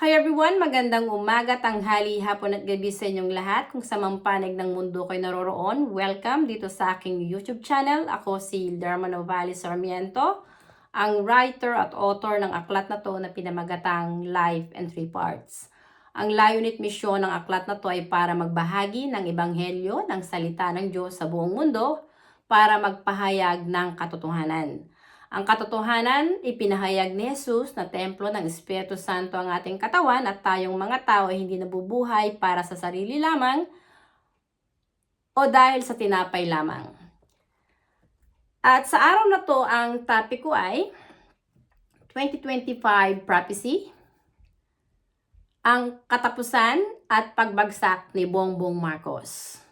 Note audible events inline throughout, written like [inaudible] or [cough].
Hi everyone! Magandang umaga, tanghali, hapon at gabi sa inyong lahat. Kung sa mampanig ng mundo kayo naroroon, welcome dito sa aking YouTube channel. Ako si Derma Novales Sarmiento, ang writer at author ng aklat na to na pinamagatang Life and Three Parts. Ang layunit misyon ng aklat na to ay para magbahagi ng ebanghelyo ng salita ng Diyos sa buong mundo para magpahayag ng katotohanan. Ang katotohanan, ipinahayag ni Jesus na templo ng Espiritu Santo ang ating katawan at tayong mga tao ay hindi nabubuhay para sa sarili lamang o dahil sa tinapay lamang. At sa araw na to, ang topic ko ay 2025 Prophecy, ang katapusan at pagbagsak ni Bongbong Marcos.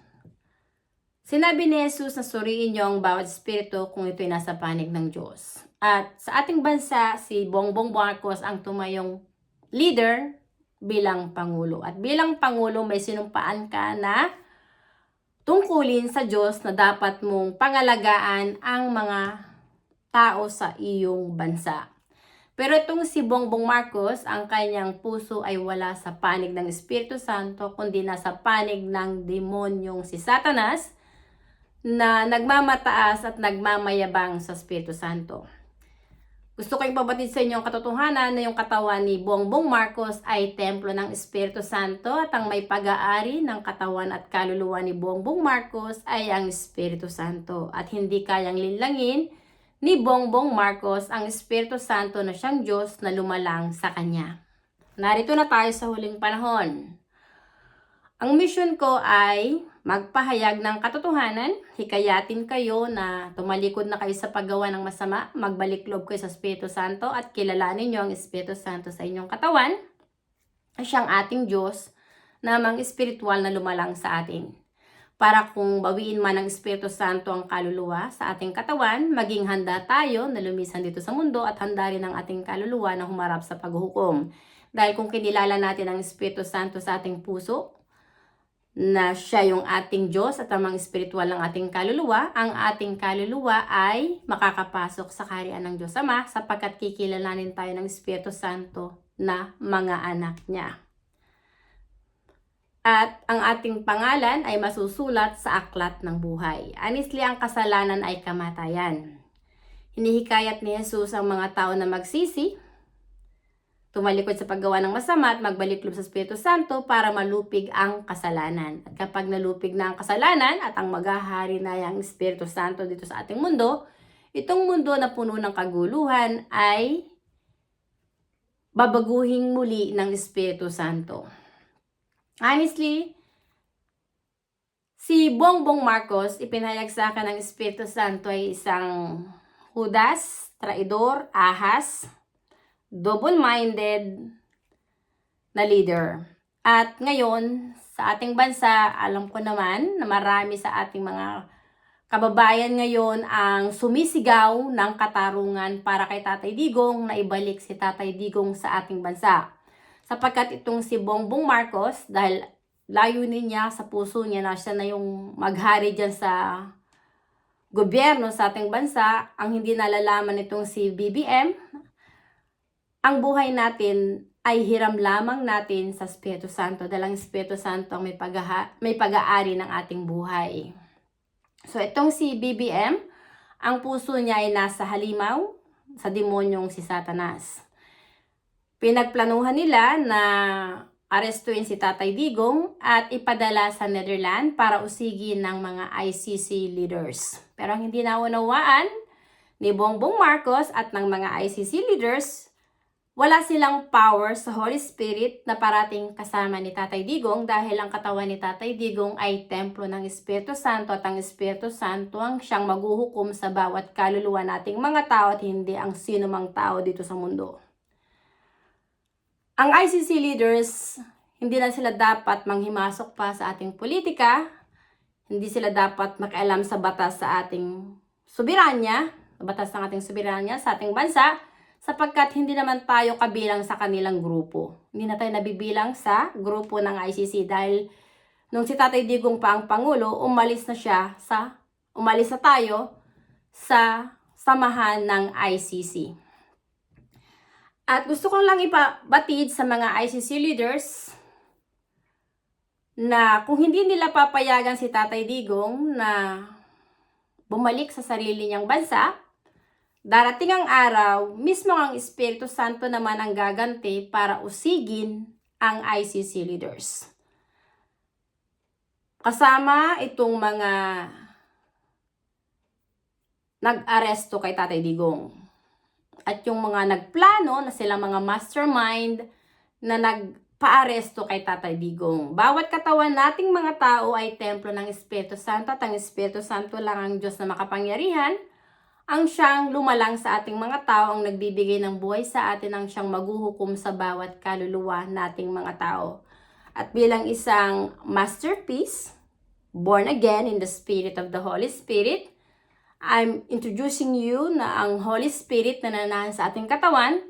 Sinabi ni Jesus na suriin niyo ang bawat espiritu kung ito'y nasa panig ng Diyos. At sa ating bansa, si Bongbong Marcos ang tumayong leader bilang Pangulo. At bilang Pangulo, may sinumpaan ka na tungkulin sa Diyos na dapat mong pangalagaan ang mga tao sa iyong bansa. Pero itong si Bongbong Marcos, ang kanyang puso ay wala sa panig ng Espiritu Santo, kundi nasa panig ng demonyong si Satanas, na nagmamataas at nagmamayabang sa Espiritu Santo. Gusto ko ipabatid sa inyo ang katotohanan na yung katawan ni Bongbong Marcos ay templo ng Espiritu Santo at ang may pag-aari ng katawan at kaluluwa ni Bongbong Marcos ay ang Espiritu Santo at hindi kayang linlangin ni Bongbong Marcos ang Espiritu Santo na siyang Diyos na lumalang sa kanya. Narito na tayo sa huling panahon. Ang mission ko ay magpahayag ng katotohanan, hikayatin kayo na tumalikod na kayo sa paggawa ng masama, magbalik loob kayo sa Espiritu Santo at kilalanin niyo ang Espiritu Santo sa inyong katawan, siyang ating Diyos, namang espiritual na lumalang sa atin. Para kung bawiin man ng Espiritu Santo ang kaluluwa sa ating katawan, maging handa tayo na lumisan dito sa mundo at handa rin ang ating kaluluwa na humarap sa paghuhukom. Dahil kung kinilala natin ang Espiritu Santo sa ating puso, na siya yung ating Diyos at amang espiritual ng ating kaluluwa, ang ating kaluluwa ay makakapasok sa kariyan ng Diyos Ama sapagkat kikilalanin tayo ng Espiritu Santo na mga anak niya. At ang ating pangalan ay masusulat sa aklat ng buhay. Honestly, ang kasalanan ay kamatayan. Hinihikayat ni Jesus ang mga tao na magsisi, tumalikod sa paggawa ng masama at magbalik loob sa Espiritu Santo para malupig ang kasalanan. At kapag nalupig na ang kasalanan at ang maghahari na ang Espiritu Santo dito sa ating mundo, itong mundo na puno ng kaguluhan ay babaguhin muli ng Espiritu Santo. Honestly, si Bongbong Marcos, ipinahayag sa akin ng Espiritu Santo ay isang hudas, traidor, ahas, double-minded na leader. At ngayon, sa ating bansa, alam ko naman na marami sa ating mga kababayan ngayon ang sumisigaw ng katarungan para kay Tatay Digong na ibalik si Tatay Digong sa ating bansa. Sapagkat itong si Bongbong Marcos, dahil layunin niya sa puso niya na siya na yung maghari dyan sa gobyerno sa ating bansa, ang hindi nalalaman itong si BBM, ang buhay natin ay hiram lamang natin sa Espiritu Santo dahil ang Espiritu Santo ang may, pag may pag-aari ng ating buhay. So itong si BBM, ang puso niya ay nasa halimaw sa demonyong si Satanas. Pinagplanuhan nila na arestuin si Tatay Digong at ipadala sa Netherlands para usigin ng mga ICC leaders. Pero ang hindi naunawaan ni Bongbong Marcos at ng mga ICC leaders, wala silang power sa Holy Spirit na parating kasama ni Tatay Digong dahil ang katawan ni Tatay Digong ay templo ng Espiritu Santo at ang Espiritu Santo ang siyang maghuhukom sa bawat kaluluwa nating mga tao at hindi ang sino mang tao dito sa mundo. Ang ICC leaders, hindi na sila dapat manghimasok pa sa ating politika, hindi sila dapat makialam sa batas sa ating subiranya, sa batas ng ating subiranya sa ating bansa, sapagkat hindi naman tayo kabilang sa kanilang grupo. Hindi na tayo nabibilang sa grupo ng ICC dahil nung si Tatay Digong pa ang Pangulo, umalis na siya sa, umalis na tayo sa samahan ng ICC. At gusto ko lang ipabatid sa mga ICC leaders na kung hindi nila papayagan si Tatay Digong na bumalik sa sarili niyang bansa, darating ang araw, mismo ang Espiritu Santo naman ang gaganti para usigin ang ICC leaders. Kasama itong mga nag-aresto kay Tatay Digong. At yung mga nagplano na sila mga mastermind na nagpaaresto kay Tatay Digong. Bawat katawan nating mga tao ay templo ng Espiritu Santo at ang Espiritu Santo lang ang Diyos na makapangyarihan ang siyang lumalang sa ating mga tao, ang nagbibigay ng buhay sa atin, ang siyang maghuhukom sa bawat kaluluwa nating mga tao. At bilang isang masterpiece, born again in the Spirit of the Holy Spirit, I'm introducing you na ang Holy Spirit na nananahan sa ating katawan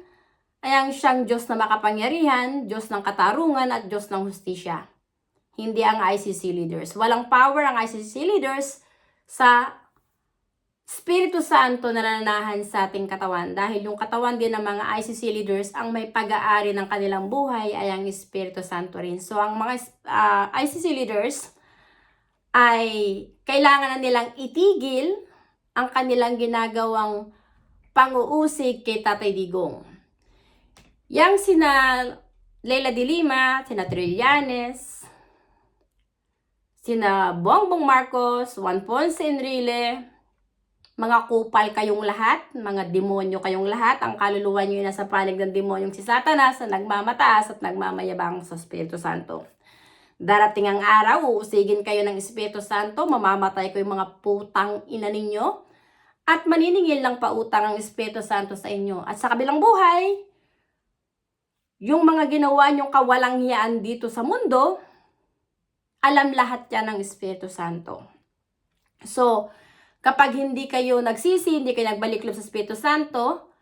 ay ang siyang Diyos na makapangyarihan, Diyos ng katarungan at Diyos ng hustisya. Hindi ang ICC leaders. Walang power ang ICC leaders sa Espiritu Santo na nananahan sa ating katawan dahil yung katawan din ng mga ICC leaders ang may pag-aari ng kanilang buhay ay ang Espiritu Santo rin. So ang mga uh, ICC leaders ay kailangan na nilang itigil ang kanilang ginagawang pang-uusig kay Tatay Digong. Yang sina Leila de Lima, sina Trillanes, sina Bongbong Marcos, Juan Ponce Enrile, mga kupal kayong lahat, mga demonyo kayong lahat, ang kaluluwa nyo nasa panig ng demonyong si Satanas na nagmamataas at nagmamayabang sa Espiritu Santo. Darating ang araw, uusigin kayo ng Espiritu Santo, mamamatay ko yung mga putang ina ninyo, at maniningil ng pautang ang Espiritu Santo sa inyo. At sa kabilang buhay, yung mga ginawa nyong kawalang hiyaan dito sa mundo, alam lahat yan ng Espiritu Santo. So, Kapag hindi kayo nagsisi, hindi kayo nagbalik sa Espiritu Santo,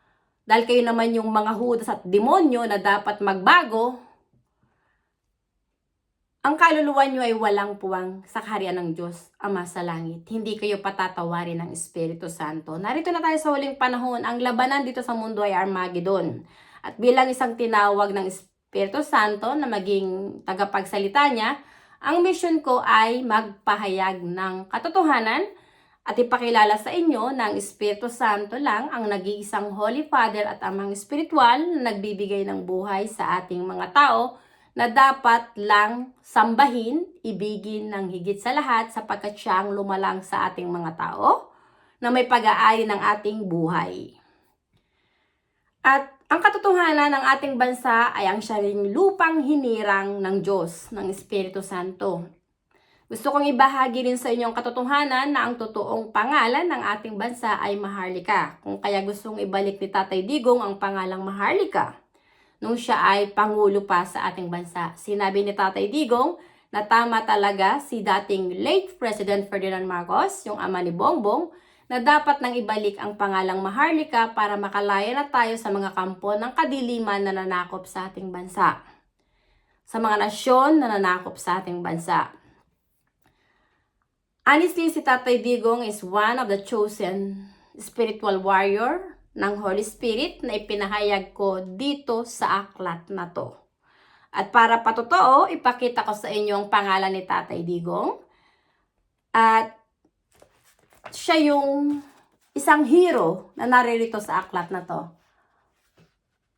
dahil kayo naman yung mga hudas at demonyo na dapat magbago, ang kaluluwa nyo ay walang puwang sa kaharian ng Diyos, Ama sa langit. Hindi kayo patatawarin ng Espiritu Santo. Narito na tayo sa huling panahon. Ang labanan dito sa mundo ay Armageddon. At bilang isang tinawag ng Espiritu Santo na maging tagapagsalita niya, ang mission ko ay magpahayag ng katotohanan at ipakilala sa inyo na ang Espiritu Santo lang ang nag-iisang Holy Father at amang espiritual na nagbibigay ng buhay sa ating mga tao na dapat lang sambahin, ibigin ng higit sa lahat sapagkat siya ang lumalang sa ating mga tao na may pag-aari ng ating buhay. At ang katotohanan ng ating bansa ay ang siya lupang hinirang ng Diyos, ng Espiritu Santo. Gusto kong ibahagi rin sa inyong katotohanan na ang totoong pangalan ng ating bansa ay Maharlika. Kung kaya gustong ibalik ni Tatay Digong ang pangalang Maharlika nung siya ay pangulo pa sa ating bansa. Sinabi ni Tatay Digong na tama talaga si dating late President Ferdinand Marcos, yung ama ni Bongbong, na dapat nang ibalik ang pangalang Maharlika para makalaya na tayo sa mga kampo ng kadiliman na nanakop sa ating bansa. Sa mga nasyon na nanakop sa ating bansa. Honestly, si Tatay Digong is one of the chosen spiritual warrior ng Holy Spirit na ipinahayag ko dito sa aklat na to. At para patotoo, ipakita ko sa inyo ang pangalan ni Tatay Digong. At siya yung isang hero na naririto sa aklat na to.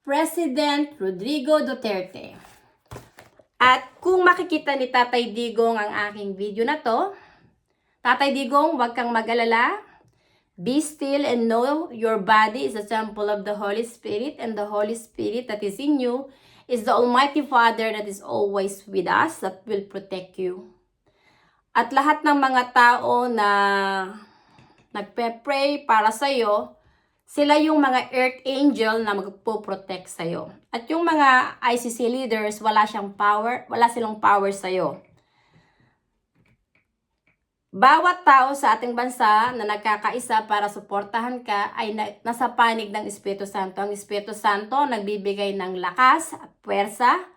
President Rodrigo Duterte. At kung makikita ni Tatay Digong ang aking video na to, Tatay Digong, huwag kang mag-alala. Be still and know your body is a temple of the Holy Spirit and the Holy Spirit that is in you is the Almighty Father that is always with us that will protect you. At lahat ng mga tao na nagpe-pray para sa iyo, sila yung mga earth angel na magpo-protect sa iyo. At yung mga ICC leaders, wala siyang power, wala silang power sa iyo. Bawat tao sa ating bansa na nagkakaisa para suportahan ka ay na, nasa panig ng Espiritu Santo. Ang Espiritu Santo nagbibigay ng lakas at puwersa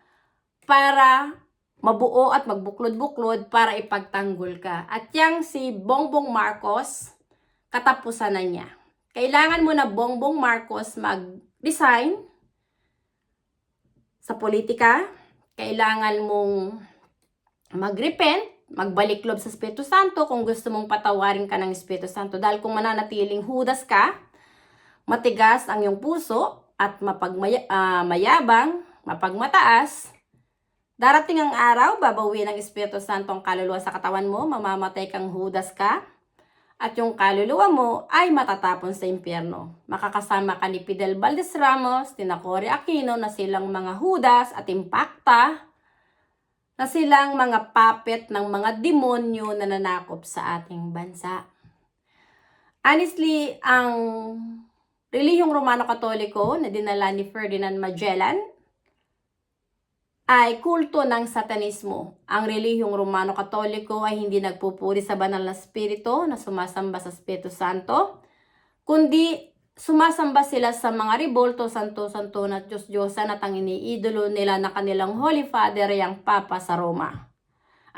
para mabuo at magbuklod-buklod para ipagtanggol ka. At yang si Bongbong Marcos, katapusan na niya. Kailangan mo na Bongbong Marcos mag-resign sa politika, kailangan mong mag-repent, magbalik loob sa Espiritu Santo kung gusto mong patawarin ka ng Espiritu Santo. Dahil kung mananatiling hudas ka, matigas ang iyong puso at mapagmaya, mayabang, mapagmataas, darating ang araw, babawi ng Espiritu Santo ang kaluluwa sa katawan mo, mamamatay kang hudas ka, at yung kaluluwa mo ay matatapon sa impyerno. Makakasama ka ni Fidel Valdez Ramos, tina Cory Aquino na silang mga hudas at impacta na silang mga puppet ng mga demonyo na nanakop sa ating bansa. Honestly, ang relihiyong Romano-Katoliko na dinala ni Ferdinand Magellan ay kulto ng satanismo. Ang relihiyong Romano-Katoliko ay hindi nagpupuri sa banal na spirito na sumasamba sa Espiritu Santo, kundi sumasamba sila sa mga ribolto, santo-santo na Diyos-Diyosan at ang iniidolo nila na kanilang Holy Father ay ang Papa sa Roma.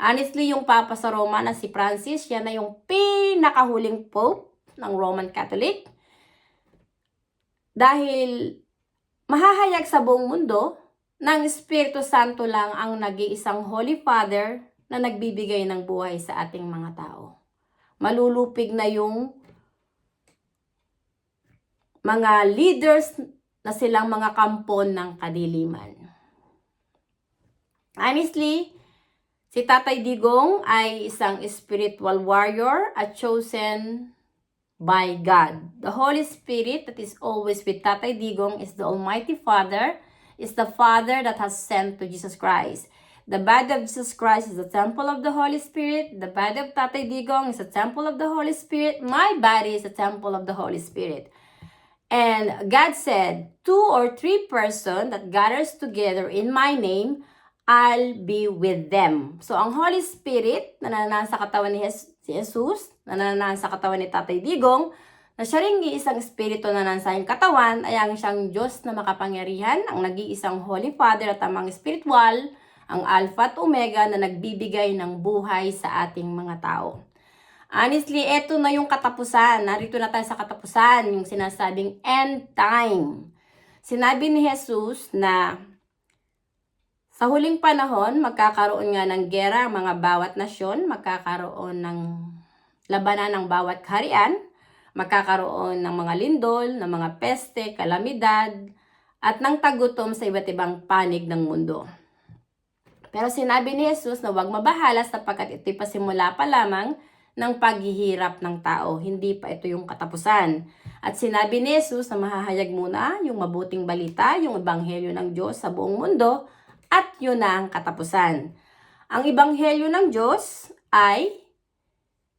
Honestly, yung Papa sa Roma na si Francis, yan na yung pinakahuling Pope ng Roman Catholic. Dahil mahahayag sa buong mundo ng Espiritu Santo lang ang nag-iisang Holy Father na nagbibigay ng buhay sa ating mga tao. Malulupig na yung mga leaders na silang mga kampon ng kadiliman. Honestly, si Tatay Digong ay isang spiritual warrior at chosen by God. The Holy Spirit that is always with Tatay Digong is the Almighty Father, is the Father that has sent to Jesus Christ. The body of Jesus Christ is the temple of the Holy Spirit. The body of Tatay Digong is the temple of the Holy Spirit. My body is the temple of the Holy Spirit. And God said, two or three person that gathers together in my name, I'll be with them. So, ang Holy Spirit na nananahan sa katawan ni Jesus, na nananahan sa katawan ni Tatay Digong, na siya rin isang espiritu na nasa iyong katawan, ay ang siyang Diyos na makapangyarihan, ang nag-iisang Holy Father at amang spiritual, ang Alpha at Omega na nagbibigay ng buhay sa ating mga tao. Honestly, eto na yung katapusan. Narito na tayo sa katapusan, yung sinasabing end time. Sinabi ni Jesus na sa huling panahon, magkakaroon nga ng gera ang mga bawat nasyon, magkakaroon ng labanan ng bawat kaharian, magkakaroon ng mga lindol, ng mga peste, kalamidad, at ng tagutom sa iba't ibang panig ng mundo. Pero sinabi ni Jesus na huwag mabahala sapagkat ito'y pasimula pa lamang ng paghihirap ng tao. Hindi pa ito yung katapusan. At sinabi ni Jesus na mahahayag muna yung mabuting balita, yung ebanghelyo ng Diyos sa buong mundo, at yun na ang katapusan. Ang ebanghelyo ng Diyos ay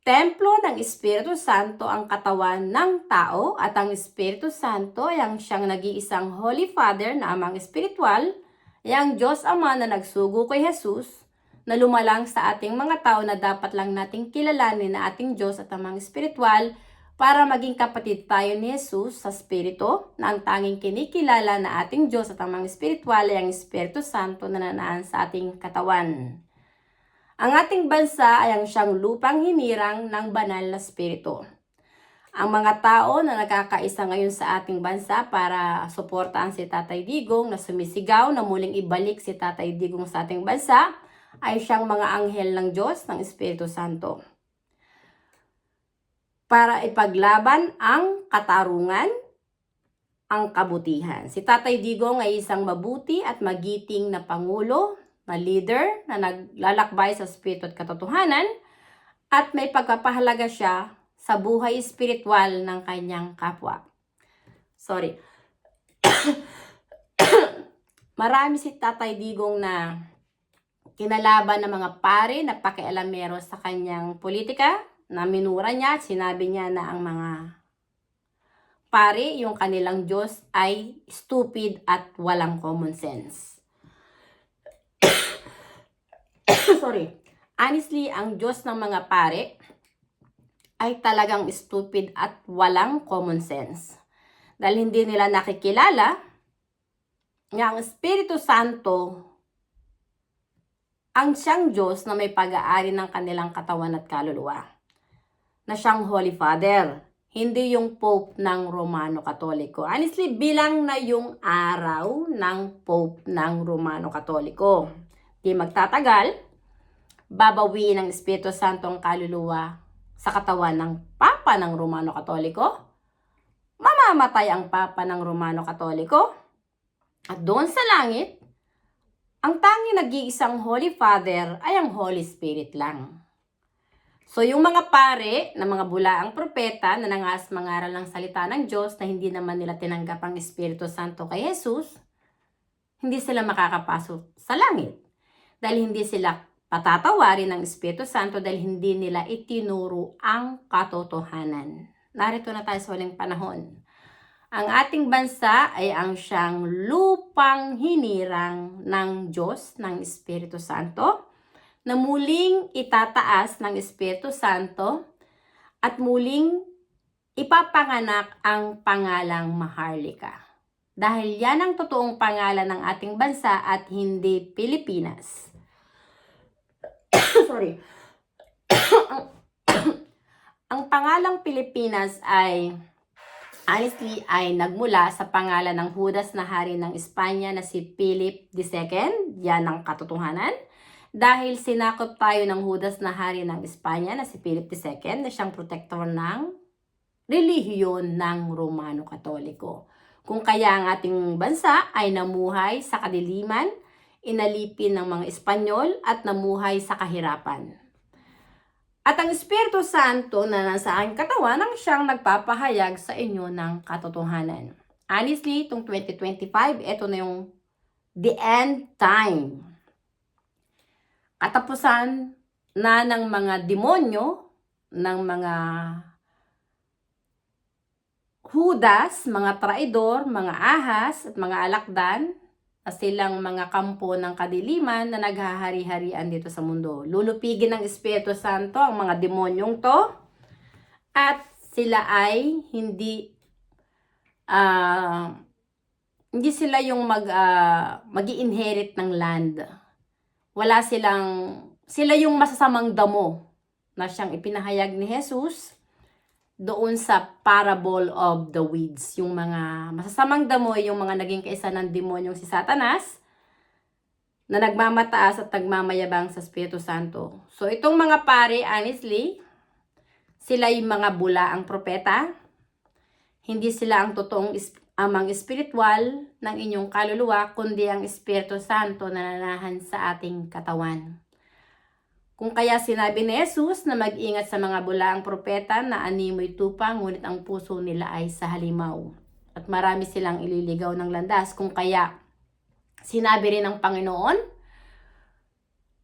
templo ng Espiritu Santo ang katawan ng tao at ang Espiritu Santo ay ang siyang nag-iisang Holy Father na amang espiritual, ay ang Diyos Ama na nagsugo kay Jesus na lumalang sa ating mga tao na dapat lang nating kilalanin na ating Diyos at amang espiritual para maging kapatid tayo ni Jesus sa Espiritu na ang tanging kinikilala na ating Diyos at amang espiritual ay ang Espiritu Santo na nanaan sa ating katawan. Ang ating bansa ay ang siyang lupang hinirang ng banal na spirito. Ang mga tao na nakakaisa ngayon sa ating bansa para suportahan si Tatay Digong na sumisigaw na muling ibalik si Tatay Digong sa ating bansa ay siyang mga anghel ng Diyos ng Espiritu Santo. Para ipaglaban ang katarungan, ang kabutihan. Si Tatay Digong ay isang mabuti at magiting na pangulo na leader na naglalakbay sa spirito at katotohanan at may pagpapahalaga siya sa buhay espiritual ng kanyang kapwa. Sorry. [coughs] Marami si Tatay Digong na kinalaban ng mga pare na pakialamero sa kanyang politika na minura niya at sinabi niya na ang mga pare, yung kanilang Diyos ay stupid at walang common sense. [coughs] Sorry. Honestly, ang Diyos ng mga pare ay talagang stupid at walang common sense. Dahil hindi nila nakikilala nga ang Espiritu Santo ang siyang Diyos na may pag-aari ng kanilang katawan at kaluluwa. Na siyang Holy Father. hindi yung Pope ng Romano Katoliko. Honestly, bilang na yung araw ng Pope ng Romano Katoliko. Di magtatagal, babawiin ng Espiritu Santo ang kaluluwa sa katawan ng Papa ng Romano Katoliko. Mamamatay ang Papa ng Romano Katoliko. At doon sa langit, ang tanging nag-iisang Holy Father ay ang Holy Spirit lang. So, yung mga pare na mga bulaang propeta na nangas mangaral ng salita ng Diyos na hindi naman nila tinanggap ang Espiritu Santo kay Jesus, hindi sila makakapasok sa langit. Dahil hindi sila patatawarin ng Espiritu Santo dahil hindi nila itinuro ang katotohanan. Narito na tayo sa huling panahon. Ang ating bansa ay ang siyang lupang hinirang ng Diyos, ng Espiritu Santo, na muling itataas ng Espiritu Santo at muling ipapanganak ang pangalang Maharlika. Dahil yan ang totoong pangalan ng ating bansa at hindi Pilipinas. [coughs] Sorry. [coughs] ang pangalang Pilipinas ay honestly ay nagmula sa pangalan ng Judas na hari ng Espanya na si Philip II. Yan ang katotohanan. Dahil sinakop tayo ng Judas na hari ng Espanya na si Philip II na siyang protektor ng relihiyon ng Romano Katoliko. Kung kaya ang ating bansa ay namuhay sa kadiliman, inalipin ng mga Espanyol at namuhay sa kahirapan. At ang Espiritu Santo na nasa aking katawan ang siyang nagpapahayag sa inyo ng katotohanan. Honestly, itong 2025, ito na yung the end time katapusan na ng mga demonyo, ng mga hudas, mga traidor, mga ahas, at mga alakdan, silang mga kampo ng kadiliman na naghahari-harian dito sa mundo. Lulupigin ng Espiritu Santo ang mga demonyong to at sila ay hindi ah hindi sila yung mag uh, magi-inherit ng land wala silang, sila yung masasamang damo na siyang ipinahayag ni Jesus doon sa parable of the weeds. Yung mga masasamang damo, yung mga naging kaisa ng demonyong si Satanas, na nagmamataas at nagmamayabang sa Espiritu Santo. So, itong mga pare, honestly, sila yung mga bula ang propeta. Hindi sila ang totoong amang espiritual ng inyong kaluluwa, kundi ang Espiritu Santo na nanahan sa ating katawan. Kung kaya sinabi ni Jesus na mag-ingat sa mga bulaang propeta na animoy tupa, ngunit ang puso nila ay sa halimaw. At marami silang ililigaw ng landas. Kung kaya sinabi rin ng Panginoon,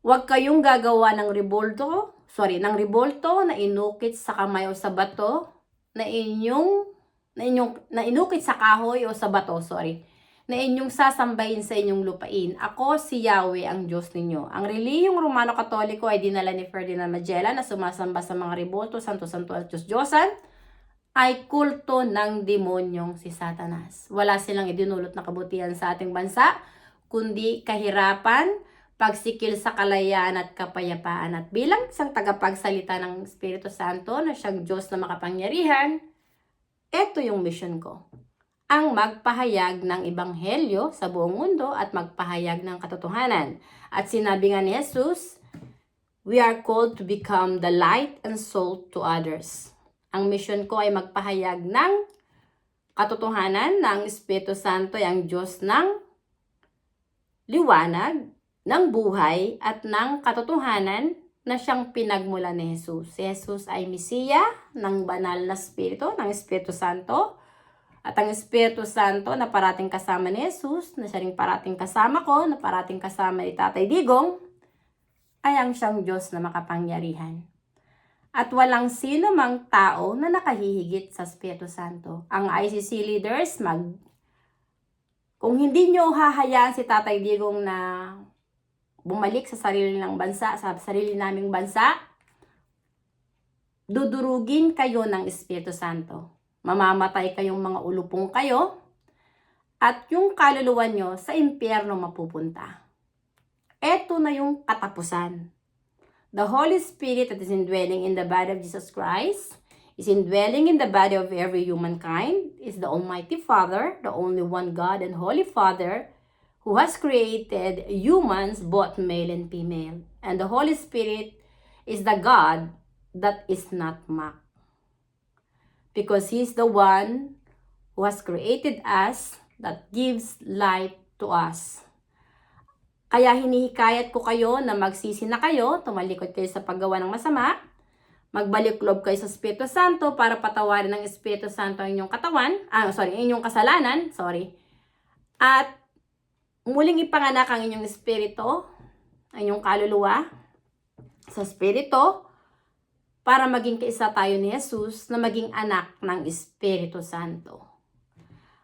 huwag kayong gagawa ng rebolto, sorry, ng rebolto na inukit sa kamay o sa bato na inyong na inyong na inukit sa kahoy o sa bato, sorry, na inyong sasambahin sa inyong lupain. Ako si Yahweh ang Diyos ninyo. Ang relihiyong Romano Katoliko ay dinala ni Ferdinand Magellan na sumasamba sa mga riboto, santo-santo at Diyos-Diyosan ay kulto ng demonyong si Satanas. Wala silang idinulot na kabutihan sa ating bansa, kundi kahirapan, pagsikil sa kalayaan at kapayapaan. At bilang isang tagapagsalita ng Espiritu Santo na siyang Diyos na makapangyarihan, ito yung mission ko. Ang magpahayag ng ebanghelyo sa buong mundo at magpahayag ng katotohanan. At sinabi nga ni Jesus, we are called to become the light and salt to others. Ang mission ko ay magpahayag ng katotohanan ng Espiritu Santo ang Diyos ng liwanag, ng buhay at ng katotohanan na siyang pinagmula ni Jesus. Si Jesus ay Mesiya ng banal na Espiritu, ng Espiritu Santo. At ang Espiritu Santo na parating kasama ni Jesus, na siya rin parating kasama ko, na parating kasama ni Tatay Digong, ay ang siyang Diyos na makapangyarihan. At walang sino mang tao na nakahihigit sa Espiritu Santo. Ang ICC leaders, mag... Kung hindi nyo hahayaan si Tatay Digong na bumalik sa sarili ng bansa, sa sarili naming bansa, dudurugin kayo ng Espiritu Santo. Mamamatay kayong mga ulupong kayo, at yung kaluluwa nyo sa impyerno mapupunta. Ito na yung katapusan. The Holy Spirit that is indwelling in the body of Jesus Christ is indwelling in the body of every humankind is the Almighty Father, the only one God and Holy Father, who has created humans, both male and female. And the Holy Spirit is the God that is not mocked. Because He's the one who has created us that gives life to us. Kaya hinihikayat ko kayo na magsisi na kayo, tumalikod kayo sa paggawa ng masama, magbalik loob kayo sa Espiritu Santo para patawarin ng Espiritu Santo ang inyong katawan, ah, sorry, inyong kasalanan, sorry. At muling ipanganak ang inyong espiritu, ang inyong kaluluwa sa espiritu para maging kaisa tayo ni Jesus na maging anak ng Espiritu Santo.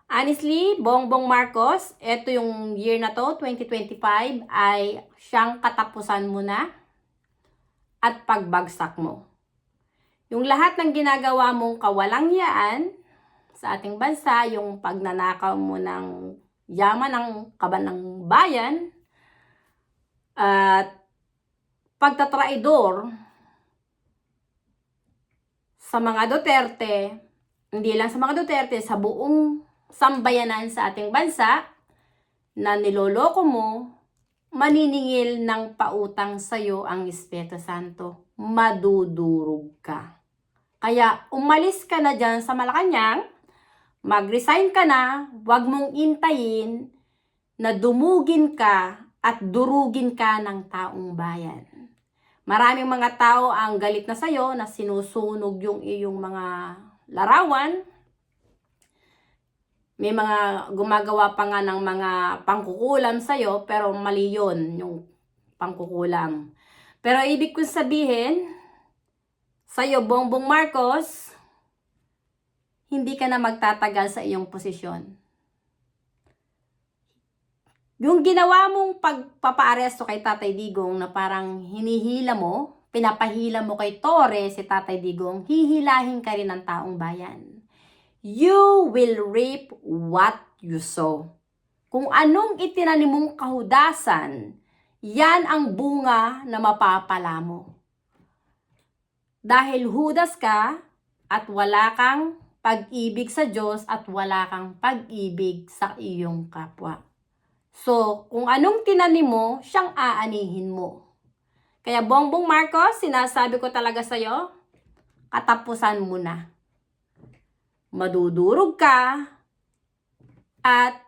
Honestly, Bongbong Marcos, eto yung year na to, 2025, ay siyang katapusan mo na at pagbagsak mo. Yung lahat ng ginagawa mong kawalang yaan sa ating bansa, yung pagnanakaw mo ng yaman ng kaban ng bayan, at pagtatraidor sa mga Duterte, hindi lang sa mga Duterte, sa buong sambayanan sa ating bansa, na niloloko mo, maniningil ng pautang sa'yo ang Espiritu Santo. Madudurog ka. Kaya umalis ka na dyan sa Malacanang, mag-resign ka na, wag mong intayin na dumugin ka at durugin ka ng taong bayan. Maraming mga tao ang galit na sa'yo na sinusunog yung iyong mga larawan. May mga gumagawa pa nga ng mga pangkukulam sa'yo, pero mali yun, yung pangkukulam. Pero ibig kong sabihin, sa'yo, Bongbong Marcos, hindi ka na magtatagal sa iyong posisyon. Yung ginawa mong pagpapaaresto kay Tatay Digong na parang hinihila mo, pinapahila mo kay Torre si Tatay Digong, hihilahin ka rin ng taong bayan. You will reap what you sow. Kung anong itinanim mong kahudasan, yan ang bunga na mapapala mo. Dahil hudas ka at wala kang pag-ibig sa Diyos at wala kang pag-ibig sa iyong kapwa. So, kung anong tinanim mo, siyang aanihin mo. Kaya Bongbong Marcos, sinasabi ko talaga sa'yo, katapusan mo na. Madudurog ka at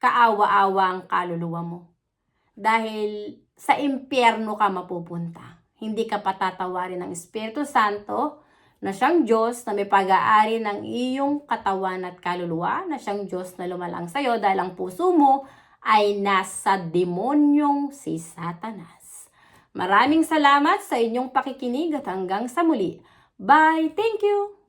kaawa-awa ang kaluluwa mo. Dahil sa impyerno ka mapupunta. Hindi ka patatawarin ng Espiritu Santo na siyang Diyos na may pag-aari ng iyong katawan at kaluluwa, na siyang Diyos na lumalang sa iyo dahil ang puso mo ay nasa demonyong si Satanas. Maraming salamat sa inyong pakikinig at hanggang sa muli. Bye! Thank you!